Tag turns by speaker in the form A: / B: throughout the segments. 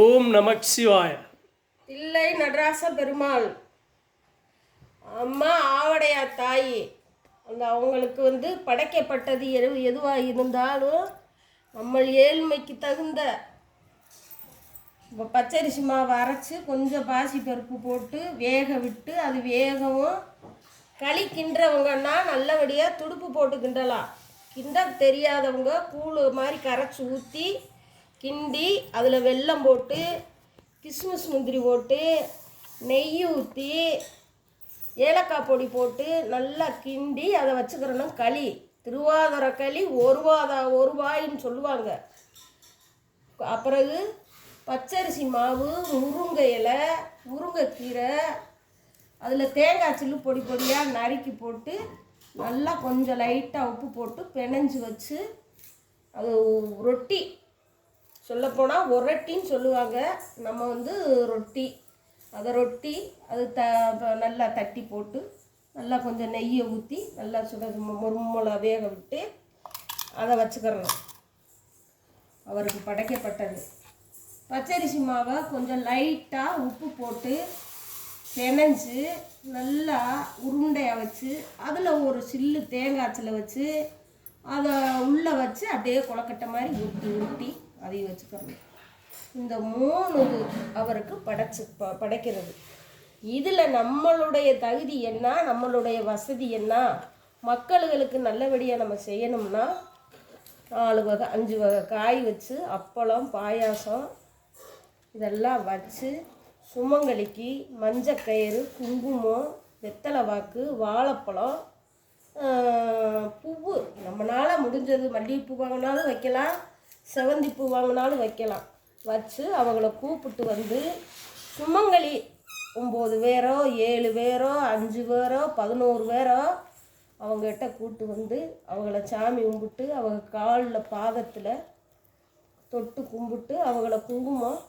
A: ஓம் நமக் சிவாய.
B: தில்லை நடராச பெருமாள். அம்மா ஆவடையா தாய். அந்த அவங்களுக்கு வந்து படைக்கப்பட்டது எது எதுவாக இருந்தாலும் நம்ம ஏழ்மைக்கு தகுந்த இப்போ பச்சரிசி மாவு அரைச்சி கொஞ்சம் பாசி பருப்பு போட்டு வேக விட்டு அது வேகவும் களி கிண்டுறவங்கன்னா நல்லபடியாக துடுப்பு போட்டு கிண்டலாம் கிண்ட தெரியாதவங்க கூழ் மாதிரி கரைச்சி ஊற்றி கிண்டி அதில் வெல்லம் போட்டு கிஸ்மிஸ் முந்திரி போட்டு நெய் ஊற்றி ஏலக்காய் பொடி போட்டு நல்லா கிண்டி அதை வச்சுக்கிறணும் களி. திருவாதிரை களி ஒரு வாதா ஒரு வாயின்னு சொல்லுவாங்க. அப்புறகு பச்சரிசி மாவு முருங்கை இலை முருங்கைக்கீரை அதில் தேங்காய் சில்லு பொடி பொடியாக நறுக்கி போட்டு நல்லா கொஞ்சம் லைட்டாக உப்பு போட்டு பிணைஞ்சு வச்சு அது ரொட்டி சொல்லப்போனால் ஒரட்டின்னு சொல்லுவாங்க. நம்ம வந்து ரொட்டி. அதை ரொட்டி அது த நல்லா தட்டி போட்டு நல்லா கொஞ்சம் நெய்யை ஊற்றி நல்லா சுட முருமலை வேக விட்டு அதை வச்சுக்கிறோம் அவருக்கு படைக்கப்பட்டது. பச்சரிசி மாவை கொஞ்சம் லைட்டாக உப்பு போட்டு பிணைஞ்சு நல்லா உருண்டையாக வச்சு அதில் ஒரு சில்லு தேங்காய்ச்சில் வச்சு அதை உள்ளே வச்சு அப்படியே கொலக்கட்டை மாதிரி உருட்டி உருட்டி அதையும் வச்சுக்கோங்க. இந்த மூணு அவருக்கு படைச்சு ப படைக்கிறது. இதில் நம்மளுடைய தகுதி என்ன? நம்மளுடைய வசதி என்ன? மக்களுகளுக்கு நல்லபடியாக நம்ம செய்யணும்னா நாலு வகை அஞ்சு வகை காய் வச்சு அப்பளம் பாயாசம் இதெல்லாம் வச்சு சுமங்கலிக்கு மஞ்சக்கயிறு குங்குமம் வெத்தலை வாக்கு வாழைப்பழம் பூவு. நம்மளால் முடிஞ்சது மல்லிகைப்பூ வாங்கினாலும் வைக்கலாம். செவந்தி பூ வாங்கினாலும் வைக்கலாம். வச்சு அவங்கள கூப்பிட்டு வந்து சுமங்கலி ஒம்பது பேரோ ஏழு பேரோ அஞ்சு பேரோ பதினோரு பேரோ அவங்ககிட்ட கூட்டு வந்து அவங்கள சாமி கும்பிட்டு அவங்க காலில் பாதத்தில் தொட்டு கும்பிட்டு அவங்கள குங்குமம்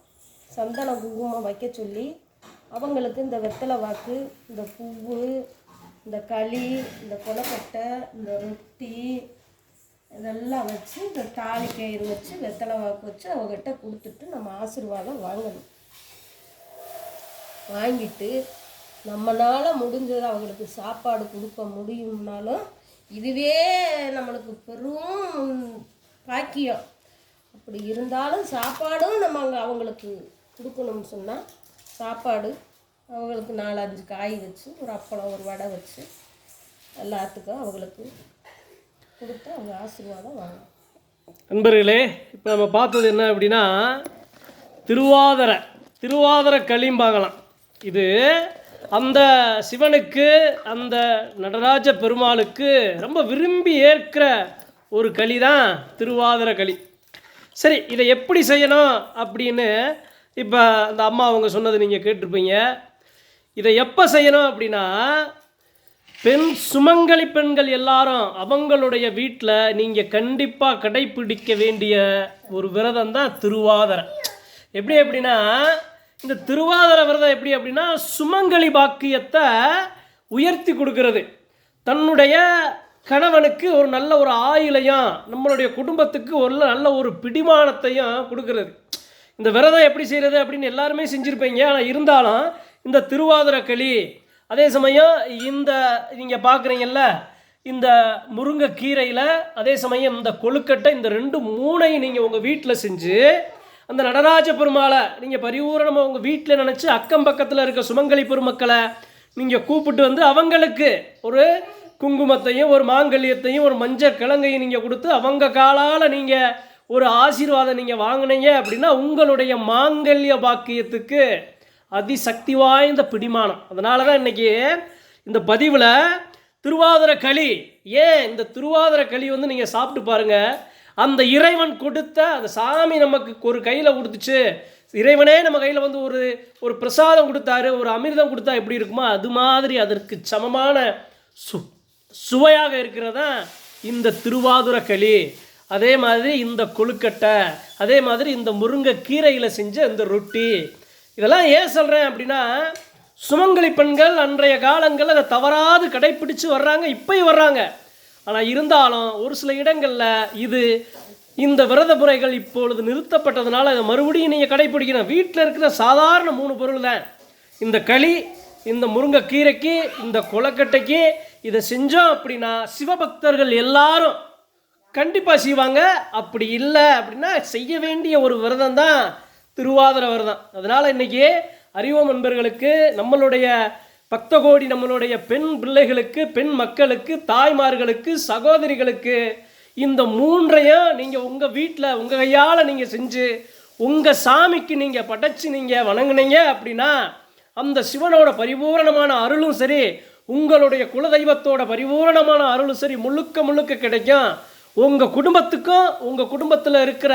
B: சந்தன குங்குமம் வைக்க சொல்லி அவங்களுக்கு இந்த வெத்தலை வாக்கு இந்த பூவு இந்த களி இந்த கொலக்கட்டை இந்த ரொட்டி இதெல்லாம் வச்சு இந்த தாலி கயிறு வச்சு வெத்தலை வாக்கு வச்சு அவங்ககிட்ட கொடுத்துட்டு நம்ம ஆசீர்வாதம் வாங்கணும். வாங்கிட்டு நம்மளால் முடிஞ்சது அவங்களுக்கு சாப்பாடு கொடுக்க முடியும்னாலும் இதுவே நம்மளுக்கு பெரும் பாக்கியம். அப்படி இருந்தாலும் சாப்பாடும் நம்ம அங்கே அவங்களுக்கு கொடுக்கணும்னு சொன்னால் சாப்பாடு அவங்களுக்கு நாலஞ்சு காய் வச்சு ஒரு அப்பளம் ஒரு வடை வச்சு எல்லாத்துக்கும் அவங்களுக்கு கொடுத்து அவங்க ஆசீர்வாதம்
A: நண்பர்களே இப்போ நம்ம பார்த்தது என்ன அப்படின்னா திருவாதிர திருவாதிர களிம்பாங்கலாம் இது அந்த சிவனுக்கு அந்த நடராஜ பெருமாளுக்கு ரொம்ப விரும்பி ஏற்கிற ஒரு களி தான் திருவாதிர களி. சரி இதை எப்படி செய்யணும் அப்படின்னு இப்போ அந்த அம்மா அவங்க சொன்னது நீங்கள் கேட்டிருப்பீங்க. இதை எப்போ செய்யணும் அப்படின்னா பெண் சுமங்கலி பெண்கள் எல்லாரும் அவங்களுடைய வீட்டில் நீங்கள் கண்டிப்பாக கடைப்பிடிக்க வேண்டிய ஒரு விரதம் தான் திருவாதிரை. எப்படி அப்படின்னா இந்த திருவாதிரை விரதம் எப்படி அப்படின்னா சுமங்கலி பாக்கியத்தை உயர்த்தி கொடுக்கறது. தன்னுடைய கணவனுக்கு ஒரு நல்ல ஒரு ஆயுளையும் நம்மளுடைய குடும்பத்துக்கு ஒரு நல்ல ஒரு பிடிமானத்தையும் கொடுக்கறது. இந்த விரதம் எப்படி செய்கிறது அப்படின்னு எல்லாருமே செஞ்சுருப்பீங்க. ஆனால் இருந்தாலும் இந்த திருவாதிரை களி அதே சமயம் இந்த நீங்கள் பார்க்குறீங்கல்ல இந்த முருங்கைக்கீரையில் அதே சமயம் இந்த கொழுக்கட்டை இந்த ரெண்டு மூணையும் நீங்கள் உங்கள் வீட்டில் செஞ்சு அந்த நடராஜ பெருமாளை நீங்கள் பரிபூரணமாக உங்கள் வீட்டில் நினச்சி அக்கம் பக்கத்தில் இருக்க சுமங்கலி பெருமக்களை நீங்கள் கூப்பிட்டு வந்து அவங்களுக்கு ஒரு குங்குமத்தையும் ஒரு மாங்கல்யத்தையும் ஒரு மஞ்சள் கிழங்கையும் நீங்கள் கொடுத்து அவங்க காலால் நீங்கள் ஒரு ஆசீர்வாதம் நீங்கள் வாங்கினீங்க அப்படின்னா உங்களுடைய மாங்கல்ய பாக்கியத்துக்கு அதிசக்தி வாய்ந்த பிடிமானம். அதனால தான் இன்னைக்கு இந்த பதிவில் திருவாதிர களி ஏன் இந்த திருவாதிர களி வந்து நீங்கள் சாப்பிட்டு பாருங்க. அந்த இறைவன் கொடுத்த அந்த சாமி நமக்கு ஒரு கையில் கொடுத்துச்சு. இறைவனே நம்ம கையில் வந்து ஒரு ஒரு பிரசாதம் கொடுத்தாரு ஒரு அமிர்தம் கொடுத்தா எப்படி இருக்குமோ அது மாதிரி அதற்கு சமமான சு சுவையாக இருக்கிறதா இந்த திருவாதுர களி. அதே மாதிரி இந்த கொழுக்கட்டை அதே மாதிரி இந்த முருங்கை கீரையில் செஞ்ச இந்த ரொட்டி. இதெல்லாம் ஏன் சொல்கிறேன் அப்படின்னா சுமங்கலி பெண்கள் அன்றைய காலங்கள் அதை தவறாது கடைப்பிடிச்சு வர்றாங்க இப்பயும் வர்றாங்க. ஆனால் இருந்தாலும் ஒரு சில இடங்களில் இது இந்த விரத முறைகள் இப்பொழுது நிறுத்தப்பட்டதுனால அதை மறுபடியும் நீங்கள் கடைப்பிடிக்கணும். வீட்டில் இருக்கிற சாதாரண மூணு பொருள் தான். இந்த களி இந்த முருங்கைக்கீரைக்கு இந்த கொலக்கட்டைக்கு இதை செஞ்சோம் அப்படின்னா சிவபக்தர்கள் எல்லாரும் கண்டிப்பாக செய்வாங்க. அப்படி இல்லை அப்படின்னா செய்ய வேண்டிய ஒரு விரதம் தான் திருவாதிரவர் தான் அதனால் இன்றைக்கி அறிவோம் நண்பர்களுக்கு நம்மளுடைய பக்தகோடி நம்மளுடைய பெண் பிள்ளைகளுக்கு பெண் மக்களுக்கு தாய்மார்களுக்கு சகோதரிகளுக்கு இந்த மூன்றையும் நீங்கள் உங்கள் வீட்டில் உங்கள் கையால் நீங்கள் செஞ்சு உங்கள் சாமிக்கு நீங்கள் படைச்சி நீங்கள் வணங்குனீங்க அப்படின்னா அந்த சிவனோட பரிபூரணமான அருளும் சரி உங்களுடைய குலதெய்வத்தோட பரிபூரணமான அருளும் சரி முழுக்க முழுக்க கிடைக்கும். உங்கள் குடும்பத்துக்கும் உங்கள் குடும்பத்தில் இருக்கிற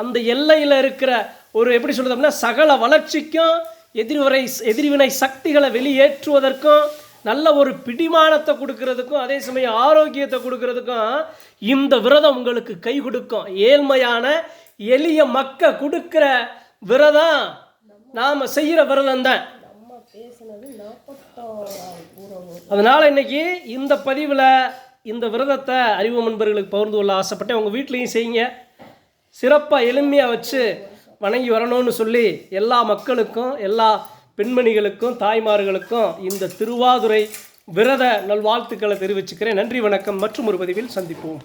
A: அந்த எல்லையில் இருக்கிற ஒரு எப்படி சொல்றதுன்னா சகல வளர்ச்சிக்கும் எதிர்வரை எதிர்வினை சக்திகளை வெளியேற்றுவதற்கும் நல்ல ஒரு பிடிமானத்தை கொடுக்கறதுக்கும் அதே சமயம் ஆரோக்கியத்தை கொடுக்கறதுக்கும் இந்த விரதம் உங்களுக்கு கை கொடுக்கும். ஏழ்மையான எளிய மக்க கொடுக்கிற விரதம். நாம் செய்கிற விரதம் தான். அதனால் இன்னைக்கு இந்த பதிவில் இந்த விரதத்தை அறிவு நண்பர்களுக்கு பகிர்ந்து கொள்ள ஆசைப்பட்டேன். உங்கள் வீட்லேயும் செய்யுங்க. சிறப்பாக எளிமையாக வச்சு வணங்கி வரணும்னு சொல்லி எல்லா மக்களுக்கும் எல்லா பெண்மணிகளுக்கும் தாய்மார்களுக்கும் இந்த திருவாதுரை விரத நல்வாழ்த்துக்களை தெரிவிச்சுக்கிறேன். நன்றி வணக்கம். மற்றும் ஒரு பதிவில் சந்திப்போம்.